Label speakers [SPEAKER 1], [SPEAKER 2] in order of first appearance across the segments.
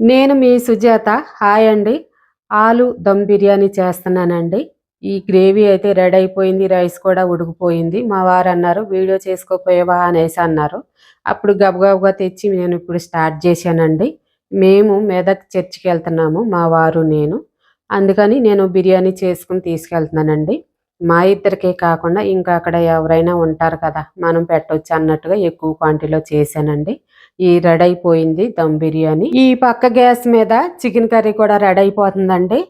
[SPEAKER 1] నేను మీ సుజాత. హాయ్ అండి. ఆలు దమ్ బిర్యానీ చేస్తున్నానండి. ఈ గ్రేవీ అయితే రెడీ అయిపోయింది. రైస్ కూడా ఉడికిపోయింది. మా వారు అన్నారు వీడియో చేసుకోపోయేవా అనేసి అన్నారు. అప్పుడు గబగబగా తెచ్చి నేను ఇప్పుడు స్టార్ట్ చేశానండి. మేము మెదక్ చర్చికి వెళ్తున్నాము మా వారు నేను. అందుకని నేను బిర్యానీ చేసుకుని తీసుకెళ్తున్నానండి. మా ఇద్దరికే కాకుండా ఇంకా అక్కడ ఎవరైనా ఉంటారు కదా మనం పెట్టవచ్చు అన్నట్టుగా ఎక్కువ క్వాంటిటీలో చేశానండి. ఈ రెడీ అయిపోయింది దమ్ బిర్యానీ. ఈ పక్క గ్యాస్ మీద చికెన్ కర్రీ కూడా రెడీ అయిపోతుందండి.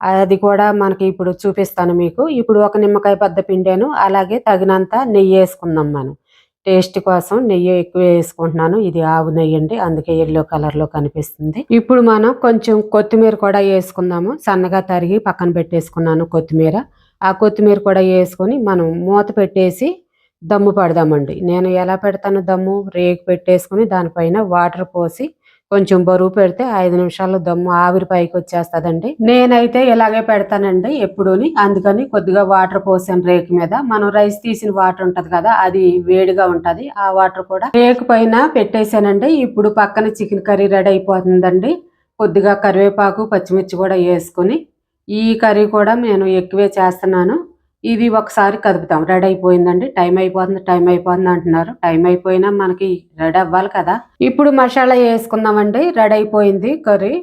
[SPEAKER 1] అది కూడా మనకి ఇప్పుడు చూపిస్తాను మీకు. ఇప్పుడు ఒక నిమ్మకాయ పెద్ద పిండాను అలాగే తగినంత నెయ్యి వేసుకుందాం మనం. టేస్ట్ కోసం నెయ్యి ఎక్కువ వేసుకుంటున్నాను. ఇది ఆవు నెయ్యి అండి అందుకే ఎల్లో కలర్లో కనిపిస్తుంది. ఇప్పుడు మనం కొంచెం కొత్తిమీర కూడా వేసుకుందాము. సన్నగా తరిగి పక్కన పెట్టేసుకున్నాను కొత్తిమీర. ఆ కొత్తిమీర కూడా వేసుకొని మనం మూత పెట్టేసి దమ్ము పెడదామండి. నేను ఎలా పెడతాను దమ్ము? రేగు పెట్టేసుకొని దానిపైన వాటర్ పోసి కొంచెం బరువు పెడితే ఐదు నిమిషాల్లో దమ్ము ఆవిరి పైకి వచ్చేస్తుందండి. నేనైతే ఇలాగే పెడతానండి ఎప్పుడూని. అందుకని కొద్దిగా వాటర్ పోసాను రేకు మీద. మనం రైస్ తీసిన వాటర్ ఉంటది కదా అది వేడిగా ఉంటది. ఆ వాటర్ కూడా రేకు పైన పెట్టేశానండి. ఇప్పుడు పక్కన చికెన్ కర్రీ రెడీ అయిపోతుందండి. కొద్దిగా కరివేపాకు పచ్చిమిర్చి కూడా వేసుకొని ఈ కర్రీ కూడా నేను ఎక్కువే చేస్తున్నాను. ఇది ఒకసారి కదుపుతాం. రెడీ అయిపోయిందండి. టైం అయిపోతుంది టైం అయిపోతుంది అంటున్నారు. టైం అయిపోయినా మనకి రెడీ అవ్వాలి కదా. ఇప్పుడు మసాలా వేసుకుందామండి. రెడీ అయిపోయింది కర్రీ.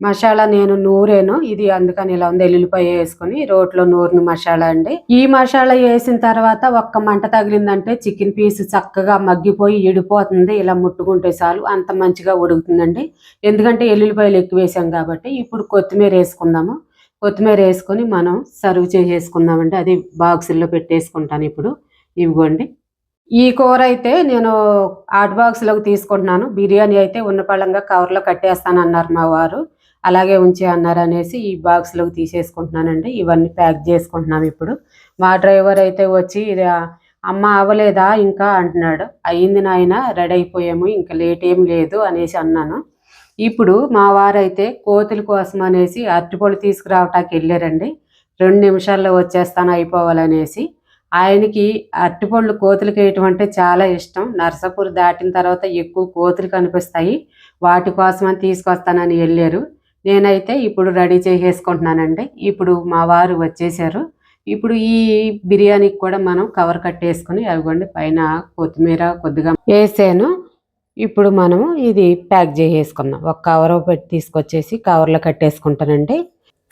[SPEAKER 1] మసాలా నేను నూరేను. ఇది అందుకని ఇలా ఉంది. ఎల్లుల్లిపాయ వేసుకుని రోట్లో నూరిన మసాలా అండి. ఈ మసాలా వేసిన తర్వాత ఒక్క మంట తగిలిందంటే చికెన్ పీస్ చక్కగా మగ్గిపోయి ఇడిపోతుంది. ఇలా ముట్టుకుంటే చాలు. అంత మంచిగా ఉడుకుతుందండి. ఎందుకంటే ఎల్లుల్లిపాయలు ఎక్కువ వేసాం కాబట్టి ఇప్పుడు కొత్తిమీర వేసుకుందాము. కొత్తిమీర వేసుకొని మనం సర్వ్ చేసేసుకుందామండి. అది బాక్సుల్లో పెట్టేసుకుంటాను ఇప్పుడు. ఇవిగోండి ఈ కూర అయితే నేను ఆట్ బాక్స్లోకి తీసుకుంటున్నాను. బిర్యానీ అయితే ఉన్నపళ్ళంగా కవర్లో కట్టేస్తాను అన్నారు మా వారు. అలాగే ఉంచే అన్నారు అనేసి ఈ బాక్స్లోకి తీసేసుకుంటున్నానండి. ఇవన్నీ ప్యాక్ చేసుకుంటున్నాం ఇప్పుడు. మా డ్రైవర్ అయితే వచ్చి ఇది అమ్మ అవ్వలేదా ఇంకా? అంటున్నాడు. అయ్యింది నాయన రెడీ అయిపోయాము. ఇంకా లేట్ ఏం లేదు అనేసి అన్నాను. ఇప్పుడు మా వారైతే కోతుల కోసం అనేసి అరటిపళ్ళు తీసుకురావటానికి వెళ్ళారండి. రెండు నిమిషాల్లో వచ్చేస్తాను అయిపోవాలనేసి. ఆయనకి అరటిపళ్ళు కోతులకి వేయటం అంటే చాలా ఇష్టం. నర్సాపూర్ దాటిన తర్వాత ఎక్కువ కోతులు కనిపిస్తాయి. వాటి కోసమని అని తీసుకొస్తానని వెళ్ళారు. నేనైతే ఇప్పుడు రెడీ చేసేసుకుంటున్నానండి. ఇప్పుడు మా వారు వచ్చేసారు. ఇప్పుడు ఈ బిర్యానీకి కూడా మనం కవర్ కట్టేసుకుని అవిగోండి పైన కొత్తిమీర కొద్దిగా వేసాను. ఇప్పుడు మనము ఇది ప్యాక్ చేసేసుకుందాం. ఒక కవర్ పెట్టి తీసుకొచ్చేసి కవర్లో కట్టేసుకుంటానండి.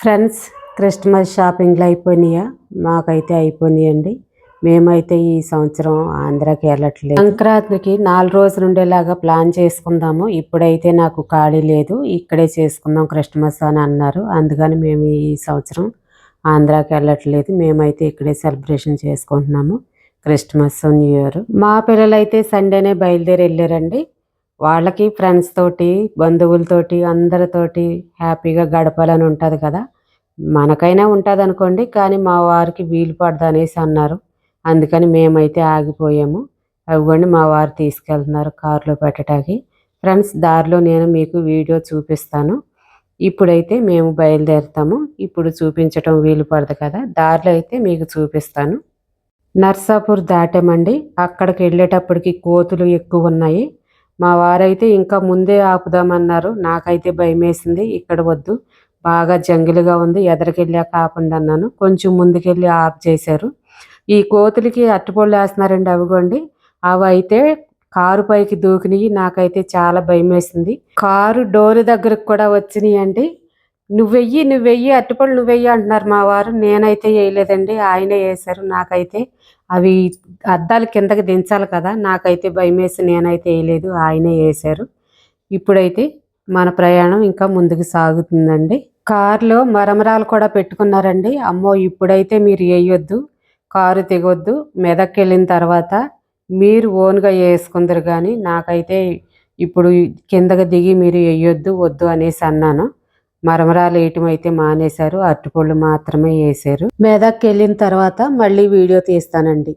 [SPEAKER 1] ఫ్రెండ్స్ క్రిస్మస్ షాపింగ్లు అయిపోయినాయా? మాకైతే అయిపోయినాయండి. మేమైతే ఈ సంవత్సరం ఆంధ్రాకి వెళ్ళట్లేదు. సంక్రాంతికి నాలుగు రోజులు ఉండేలాగా ప్లాన్ చేసుకుందాము. ఇప్పుడైతే నాకు ఖాళీ లేదు. ఇక్కడే చేసుకుందాం క్రిస్మస్ అని అన్నారు. అందుకని మేము ఈ సంవత్సరం ఆంధ్రాకి వెళ్ళట్లేదు. మేమైతే ఇక్కడే సెలబ్రేషన్ చేసుకుంటున్నాము. Christmas new year. మా పిల్లలైతే సండేనే బయలుదేరి వెళ్ళారండి. వాళ్ళకి ఫ్రెండ్స్ తోటి బంధువులతోటి అందరితోటి హ్యాపీగా గడపాలని ఉంటుంది కదా. మనకైనా ఉంటుంది అనుకోండి కానీ మా వారికి వీలు పడదు అనేసి అన్నారు. అందుకని మేమైతే ఆగిపోయాము. అవిగోండి మా వారు తీసుకెళ్తున్నారు కారులో పెట్టడానికి ఫ్రెండ్స్ దారిలో నేను మీకు వీడియో చూపిస్తాను. ఇప్పుడైతే మేము బయలుదేరుతాము. ఇప్పుడు చూపించటం వీలు పడదు కదా. దారిలో అయితే మీకు చూపిస్తాను. నర్సాపూర్ దాటామండి. అక్కడికి వెళ్ళేటప్పటికి కోతులు ఎక్కువ ఉన్నాయి. మా వారైతే ఇంకా ముందే ఆపుదామన్నారు. నాకైతే భయమేసింది. ఇక్కడ వద్దు. బాగా జంగిలుగా ఉంది. ఎదరికెళ్ళాక కాకుండా అన్నాను. కొంచెం ముందుకెళ్ళి ఆఫ్ చేశారు. ఈ కోతులకి అట్టుపళ్ళు వేస్తున్నారండి అవిగోండి. అవి అయితే కారు పైకి దూకినాయి. నాకైతే చాలా భయం వేసింది కారు డోర్ దగ్గరకు కూడా వచ్చినాయి అండి నువ్వెయ్యి నువ్వెయ్యి అట్టుపళ్ళు నువ్వెయ్యి అంటున్నారు మా వారు. నేనైతే వేయలేదండి ఆయనే వేశారు నాకైతే. అవి అద్దాలు కిందకి దించాలి కదా నాకైతే భయం వేసి నేనైతే వేయలేదు ఆయనే వేశారు. ఇప్పుడైతే మన ప్రయాణం ఇంకా ముందుకు సాగుతుందండి. కారులో మరమరాలు కూడా పెట్టుకున్నారండి. అమ్మో ఇప్పుడైతే మీరు వేయొద్దు కారు తెగొద్దు మెదక్కి వెళ్ళిన తర్వాత మీరు ఓన్గా వేసుకుందరు కానీ నాకైతే ఇప్పుడు కిందకి దిగి మీరు వేయొద్దు వద్దు అనేసి అన్నాను. మరమరాలు వేయటం అయితే మానేశారు. అరటిపళ్ళు మాత్రమే వేసారు మెదక్కి వెళ్ళిన తర్వాత మళ్ళీ వీడియో తీస్తానండి.